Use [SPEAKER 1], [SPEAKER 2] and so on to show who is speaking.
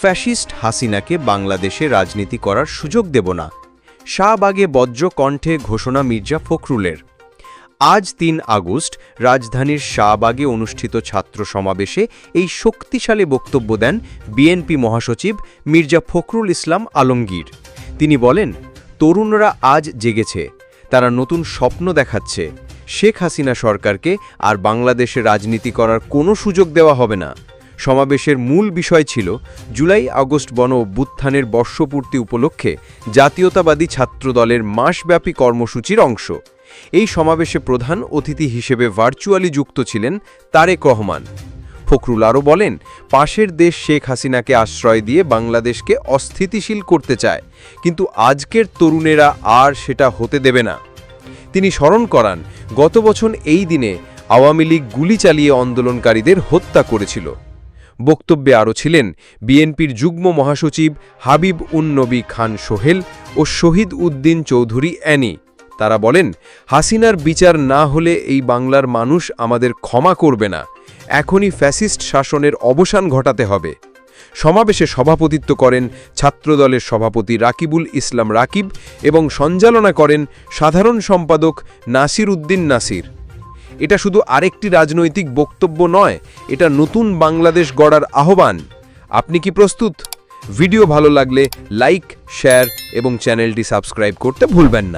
[SPEAKER 1] Fascist হাসিনাকে বাংলাদেশে রাজনীতি করার সুযোগ দেব না। শাহবাগে বজ্র কণ্ঠে ঘোষণা মির্জা ফখরুলের। আজ তিন আগস্ট, রাজধানীর শাহবাগে অনুষ্ঠিত ছাত্র সমাবেশে এই শক্তিশালী বক্তব্য দেন বিএনপি মহাসচিব মির্জা ফখরুল ইসলাম আলমগীর। তিনি বলেন, তরুণরা আজ জেগেছে, তারা নতুন স্বপ্ন দেখাচ্ছে। শেখ হাসিনা সরকারকে আর বাংলাদেশে রাজনীতি করার কোনো সুযোগ দেওয়া হবে না। সমাবেশের মূল বিষয় ছিল জুলাই আগস্ট বন অভ্যুত্থানের বর্ষপূর্তি উপলক্ষে জাতীয়তাবাদী ছাত্রদলের মাসব্যাপী কর্মসূচির অংশ। এই সমাবেশে প্রধান অতিথি হিসেবে ভার্চুয়ালি যুক্ত ছিলেন তারেক রহমান। ফখরুল আরও বলেন, পাশের দেশ শেখ হাসিনাকে আশ্রয় দিয়ে বাংলাদেশকে অস্থিতিশীল করতে চায়, কিন্তু আজকের তরুণেরা আর সেটা হতে দেবে না। তিনি স্মরণ করান, গত বছর এই দিনে আওয়ামী লীগ গুলি চালিয়ে আন্দোলনকারীদের হত্যা করেছিল। বক্তব্যে আরও ছিলেন বিএনপির যুগ্ম মহাসচিব হাবিব উন নবী খান সোহেল ও শহীদ উদ্দিন চৌধুরী অ্যানি। তারা বলেন, হাসিনার বিচার না হলে এই বাংলার মানুষ আমাদের ক্ষমা করবে না। এখনই ফ্যাসিস্ট শাসনের অবসান ঘটাতে হবে। সমাবেশে সভাপতিত্ব করেন ছাত্রদলের সভাপতি রাকিবুল ইসলাম রাকিব এবং সঞ্চালনা করেন সাধারণ সম্পাদক নাসির উদ্দিন নাসির। এটা শুধু আরেকটি রাজনৈতিক বক্তব্য নয়, এটা নতুন বাংলাদেশ গড়ার আহ্বান। আপনি কি প্রস্তুত? ভিডিও ভালো লাগলে লাইক, শেয়ার এবং চ্যানেলটি সাবস্ক্রাইব করতে ভুলবেন না।